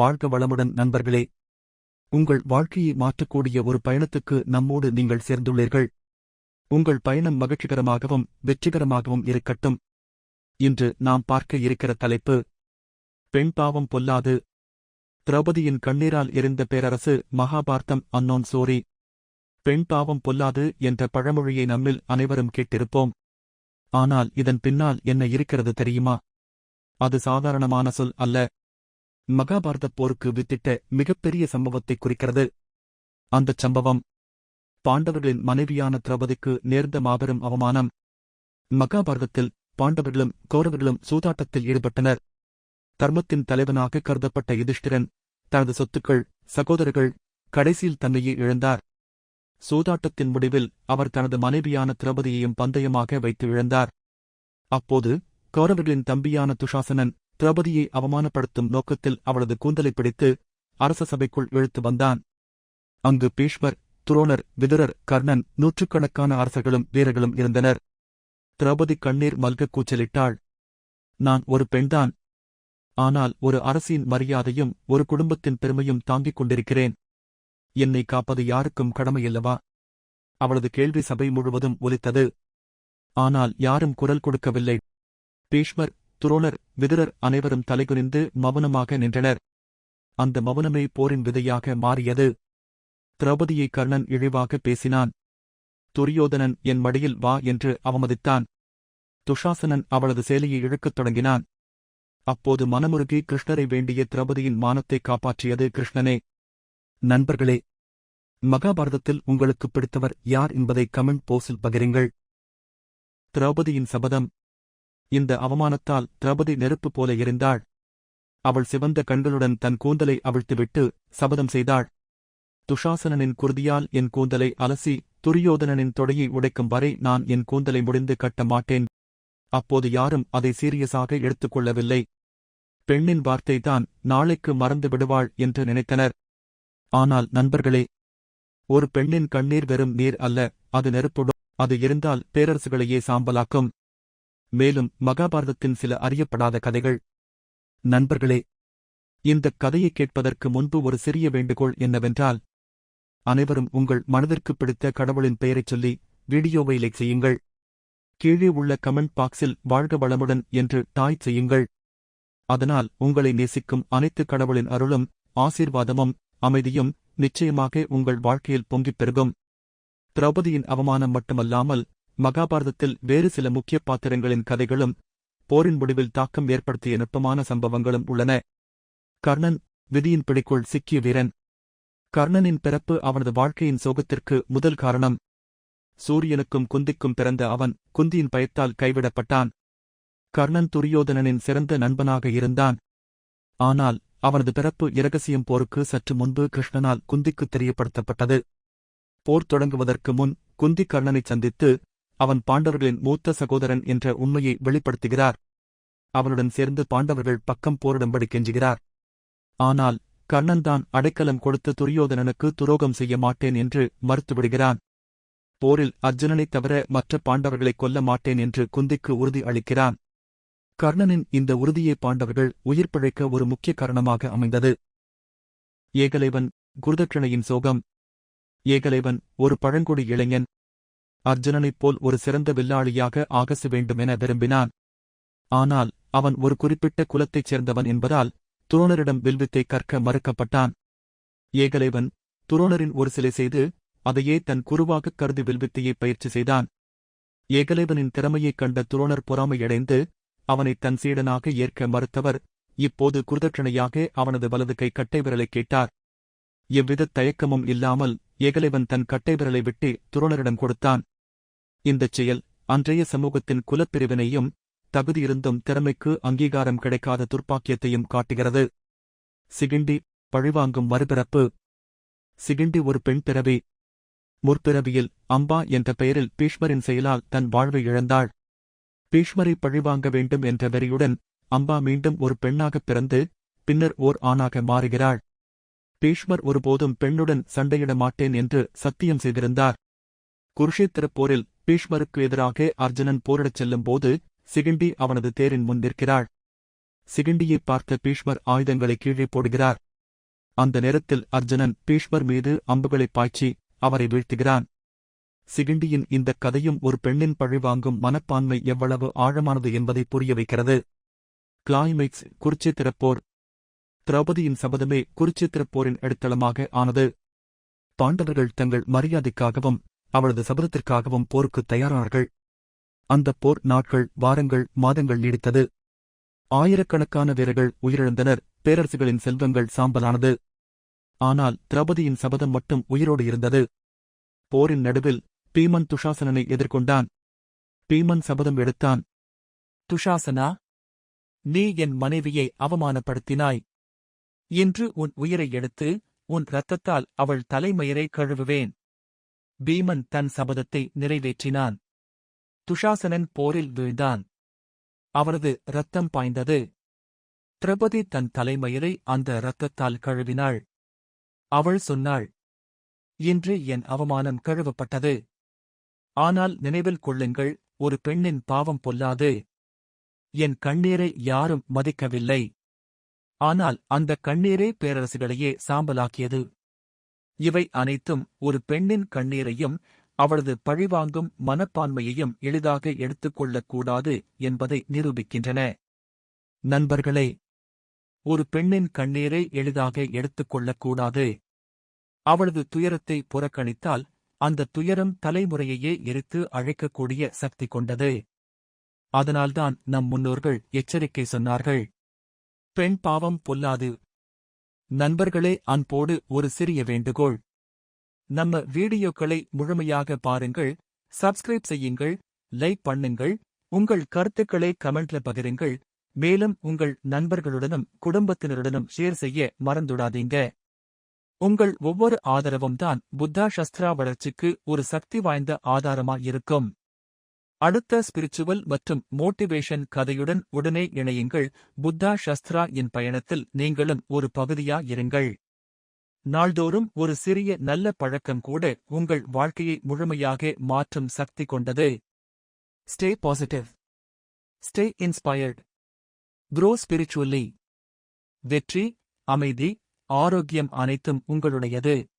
வாழ்க வளமுடன் நண்பர்களே. உங்கள் வாழ்க்கையை மாற்றக்கூடிய ஒரு பயணத்துக்கு நம்மோடு நீங்கள் சேர்ந்துள்ளீர்கள். உங்கள் பயணம் மகிழ்ச்சிகரமாகவும் வெற்றிகரமாகவும் இருக்கட்டும். இன்று நாம் பார்க்க இருக்கிற தலைப்பு பெண் பாவம் பொல்லாது. திரௌபதியின் கண்ணீரால் எரிந்த பேரரசு மகாபாரதம் அன்னோன் சோரி. பெண் பாவம் பொல்லாது என்ற பழமொழியை நம்மில் அனைவரும் கேட்டிருப்போம். ஆனால் இதன் பின்னால் என்ன இருக்கிறது தெரியுமா? அது சாதாரணமான சொல் அல்ல. மகாபாரதப் போருக்கு வித்திட்ட மிகப்பெரிய சம்பவத்தை குறிக்கிறது. அந்தச் சம்பவம் பாண்டவர்களின் மனைவியான திரௌபதிக்கு நேர்ந்த மாபெரும் அவமானம். மகாபாரதத்தில் பாண்டவர்களும் கௌரவர்களும் சூதாட்டத்தில் ஈடுபட்டனர். தர்மத்தின் தலைவனாக கருதப்பட்ட யுதிஷ்டிரன் தனது சொத்துக்கள் சகோதரர்கள் கடைசியில் தன்னையே இழந்தார். சூதாட்டத்தின் முடிவில் அவர் தனது மனைவியான திரௌபதியையும் பந்தயமாக வைத்து இழந்தார். அப்போது கௌரவர்களின் தம்பியான துஷாசனன் திரௌபதியை அவமானப்படுத்தும் நோக்கத்தில் அவளது கூந்தலை பிடித்து அரச சபைக்குள் இழுத்து வந்தான். அங்கு பீஷ்மர் துரோணர் விதுரர் கர்ணன் நூற்றுக்கணக்கான அரசர்களும் வீரர்களும் இருந்தனர். திரௌபதி கண்ணீர் மல்க கூச்சலிட்டாள். நான் ஒரு பெண்தான். ஆனால் ஒரு அரசின் மரியாதையும் ஒரு குடும்பத்தின் பெருமையும் தாங்கிக் கொண்டிருக்கிறேன். என்னை காப்பது யாருக்கும் கடமையல்லவா அவளது கேள்வி சபை முழுவதும் ஒலித்தது. ஆனால் யாரும் குரல் கொடுக்கவில்லை. பீஷ்மர் துரோணர் விதுரர் அனைவரும் தலைகுனிந்து மௌனமாக நின்றனர். அந்த மௌனமே போரின் விதையாக மாறியது. திரௌபதியை கர்ணன் இழிவாக பேசினான். துரியோதனன் என் மடியில் வா என்று அவமதித்தான். துஷாசனன் அவளது சேலையை இழுக்கத் தொடங்கினான். அப்போது மனமுருகி கிருஷ்ணரை வேண்டிய திரௌபதியின் மானத்தை காப்பாற்றியது கிருஷ்ணனே. நண்பர்களே மகாபாரதத்தில் உங்களுக்கு பிடித்தவர் யார் என்பதை கமெண்ட் போஸில் பகிருங்கள். திரௌபதியின் சபதம் இந்த அவமானத்தால் திரபதி நெருப்பு போல எரிந்தாள். அவள் சிவந்த கண்களுடன் தன் கூந்தலை அவிழ்த்துவிட்டு சபதம் செய்தாள். துஷாசனனின் குருதியால் என் கூந்தலை அலசி துரியோதனனின் தொடையை உடைக்கும் வரை நான் என் கூந்தலை முடிந்து கட்ட மாட்டேன். அப்போது யாரும் அதை சீரியஸாக எடுத்துக்கொள்ளவில்லை. பெண்ணின் வார்த்தைதான் நாளைக்கு மறந்து விடுவாள் என்று நினைத்தனர். ஆனால் நண்பர்களே ஒரு பெண்ணின் கண்ணீர் வெறும் நீர் அல்ல அது நெருப்புடும் அது இருந்தால் பேரரசுகளையே சாம்பலாக்கும். மேலும் மகாபாரதத்தின் சில அறியப்படாத கதைகள். நண்பர்களே இந்தக் கதையை கேட்பதற்கு முன்பு ஒரு சிறிய வேண்டுகோள் என்னவென்றால் அனைவரும் உங்கள் மனதிற்கு பிடித்த கடவுளின் பெயரைச் சொல்லி வீடியோவை லைக் செய்யுங்கள். கீழே உள்ள கமெண்ட் பாக்ஸில் வாழ்க வளமுடன் என்று டாய் செய்யுங்கள். அதனால் உங்களை நேசிக்கும் அனைத்து கடவுளின் அருளும் ஆசீர்வாதமும் அமைதியும் நிச்சயமாக உங்கள் வாழ்க்கையில் பொங்கிப் பெருகும். திரௌபதியின் அவமானம் மட்டுமல்லாமல் மகாபாரதத்தில் வேறு சில முக்கிய பாத்திரங்களின் கதைகளும் போரின் முடிவில் தாக்கம் ஏற்படுத்திய நுட்பமான சம்பவங்களும் உள்ளன. கர்ணன் விதியின் பிடிக்குள் சிக்கிய வீரன். கர்ணனின் பிறப்பு அவனது வாழ்க்கையின் சோகத்திற்கு முதல் காரணம். சூரியனுக்கும் குந்திக்கும் பிறந்த அவன் குந்தியின் பயத்தால் கைவிடப்பட்டான். கர்ணன் துரியோதனனின் சிறந்த நண்பனாக இருந்தான். ஆனால் அவனது பிறப்பு இரகசியம் போருக்கு சற்று முன்பு கிருஷ்ணனால் குந்திக்கு தெரியப்படுத்தப்பட்டது. போர் தொடங்குவதற்கு முன் குந்தி கர்ணனைச் சந்தித்து அவன் பாண்டவர்களின் மூத்த சகோதரன் என்ற உண்மையை வெளிப்படுத்துகிறார். அவனுடன் சேர்ந்து பாண்டவர்கள் பக்கம் போரிடும்படி கெஞ்சுகிறார். ஆனால் கர்ணன்தான் அடைக்கலம் கொடுத்த துரியோதனனுக்கு துரோகம் செய்ய மாட்டேன் என்று மறுத்துவிடுகிறான். போரில் அர்ஜுனனைத் தவிர மற்ற பாண்டவர்களைக் கொல்ல மாட்டேன் என்று குந்திக்கு உறுதி அளிக்கிறான். கர்ணனின் இந்த உறுதியை பாண்டவர்கள் உயிர் பிழைக்க ஒரு முக்கிய காரணமாக அமைந்தது. ஏகலைவன் குருதட்சணையின் சோகம். ஏகலைவன் ஒரு பழங்குடி இளைஞன். அர்ஜுனனைப் போல் ஒரு சிறந்த வில்லாளியாக ஆகச வேண்டுமென விரும்பினான். ஆனால் அவன் ஒரு குறிப்பிட்ட குலத்தைச் சேர்ந்தவன் என்பதால் துரோணரிடம் வில்வித்தை கற்க மறுக்கப்பட்டான். ஏகலைவன் துரோணரின் ஒரு சிலை செய்து அதையே தன் குருவாகக் கருதி வில்வித்தையை பயிற்சி செய்தான். ஏகலைவனின் திறமையைக் கண்ட துரோணர் பொறாமையடைந்து அவனை தன் சீடனாக ஏற்க மறுத்தவர் இப்போது குருதட்சணையாக அவனது வலது கை கட்டை விரலை கேட்டார். எவ்வித தயக்கமும் இல்லாமல் ஏகலைவன் தன் கட்டை விரலை விட்டு துரோணரிடம் கொடுத்தான். இந்தச் செயல் அன்றைய சமூகத்தின் குலப்பிரிவினையும் தகுதியிருந்தும் திறமைக்கு அங்கீகாரம் கிடைக்காத துர்ப்பாக்கியத்தையும் காட்டுகிறது. சிகிண்டி பழிவாங்கும் மறுபிறப்பு. சிகிண்டி ஒரு பெண் பிறவி. முற்பிறவியில் அம்பா என்ற பெயரில் பீஷ்மரின் செயலால் தன் வாழ்வை இழந்தாள். பீஷ்மரை பழிவாங்க வேண்டும் என்ற வெறியுடன் அம்பா மீண்டும் ஒரு பெண்ணாகப் பிறந்து பின்னர் ஓர் ஆணாக மாறுகிறாள். பீஷ்மர் ஒருபோதும் பெண்ணுடன் சண்டையிட மாட்டேன் என்று சத்தியம் செய்திருந்தார். குருஷேத்திரப் போரில் பீஷ்மருக்கு எதிராக அர்ஜுனன் போரிடச் செல்லும்போது சிகிண்டி அவனது தேரின் முன் நிற்கிறாள். சிகிண்டியைப் பார்த்த பீஷ்மர் ஆயுதங்களை கீழே போடுகிறார். அந்த நேரத்தில் அர்ஜுனன் பீஷ்மர் மீது அம்புகளைப் பாய்ச்சி அவரை வீழ்த்துகிறான். சிகிண்டியின் இந்தக் கதையும் ஒரு பெண்ணின் பழிவாங்கும் மனப்பான்மை எவ்வளவு ஆழமானது என்பதை புரிய வைக்கிறது. கிளைமேக்ஸ் குருச்சேத்திரப் போர். திரௌபதியின் சபதமே குருச்சேத்திரப் போரின் அடித்தளமாக ஆனது. பாண்டவர்கள் தங்கள் மரியாதைக்காகவும் அவளது சபதத்திற்காகவும் போருக்குத் தயாரானார்கள். அந்தப் போர் நாட்கள் வாரங்கள் மாதங்கள் நீடித்தது. ஆயிரக்கணக்கான வீரர்கள் உயிரிழந்தனர். பேரரசுகளின் செல்வங்கள் சாம்பலானது. ஆனால் திரௌபதியின் சபதம் மட்டும் உயிரோடு இருந்தது. போரின் நடுவில் பீமன் துஷாசனனை எதிர்கொண்டான். பீமன் சபதம் எடுத்தான். துஷாசனா நீ என் மனைவியை அவமானப்படுத்தினாய். இன்று உன் உயிரை எடுத்து உன் இரத்தத்தால் அவள் தலைமயிரை கழுவுவேன். பீமன் தன் சபதத்தை நிறைவேற்றினான். துஷாசனன் போரில் வீழ்ந்தான். அவரது இரத்தம் பாய்ந்தது. திரபதி தன் தலைமயிரை அந்த இரத்தத்தால் கழுவினாள். அவள் சொன்னாள் இன்று என் அவமானம் கழுவப்பட்டது. ஆனால் நினைவில் கொள்ளுங்கள் ஒரு பெண்ணின் பாவம் பொல்லாது. என் கண்ணீரை யாரும் மதிக்கவில்லை. ஆனால் அந்த கண்ணீரே பேரரசுகளையே சாம்பலாக்கியது. இவை அனைத்தும் ஒரு பெண்ணின் கண்ணீரையும் அவளது பழிவாங்கும் மனப்பான்மையையும் எளிதாக எடுத்துக்கொள்ளக் கூடாது என்பதை நிரூபிக்கின்றன. நண்பர்களே ஒரு பெண்ணின் கண்ணீரை எளிதாக எடுத்துக்கொள்ளக்கூடாது அவளது துயரத்தை புறக்கணித்தால் அந்த துயரம் தலைமுறையையே எரித்து அழைக்கக்கூடிய சக்தி கொண்டது. அதனால்தான் நம் முன்னோர்கள் எச்சரிக்கை சொன்னார்கள். பெண் பாவம் பொல்லாது நண்பர்களே அன்போடு ஒரு சிறிய வேண்டுகோள். நம்ம வீடியோக்களை முழுமையாக பாருங்கள் சப்ஸ்கிரைப் செய்யுங்கள் லைக் பண்ணுங்கள் உங்கள் கருத்துக்களை கமெண்ட்ல பகிருங்கள் மேலும் உங்கள் நண்பர்களுடனும் குடும்பத்தினருடனும் ஷேர் செய்ய மறந்துடாதீங்க. உங்கள் ஒவ்வொரு ஆதரவும் தான் புத்தா சஸ்திரா வளர்ச்சிக்கு ஒரு சக்தி வாய்ந்த ஆதாரமா இருக்கும். அடுத்த ஸ்பிரிச்சுவல் மற்றும் மோட்டிவேஷன் கதையுடன் உடனே இணையுங்கள். புத்தா சஸ்திரா என் பயணத்தில் நீங்களும் ஒரு பகுதியா இருங்கள். நாள்தோறும் ஒரு சிறிய நல்ல பழக்கம் கூட உங்கள் வாழ்க்கையை முழுமையாக மாற்றும் சக்தி கொண்டது. Stay positive stay inspired grow spiritually வெற்றி அமைதி ஆரோக்கியம் அனைத்தும் உங்களுடையது.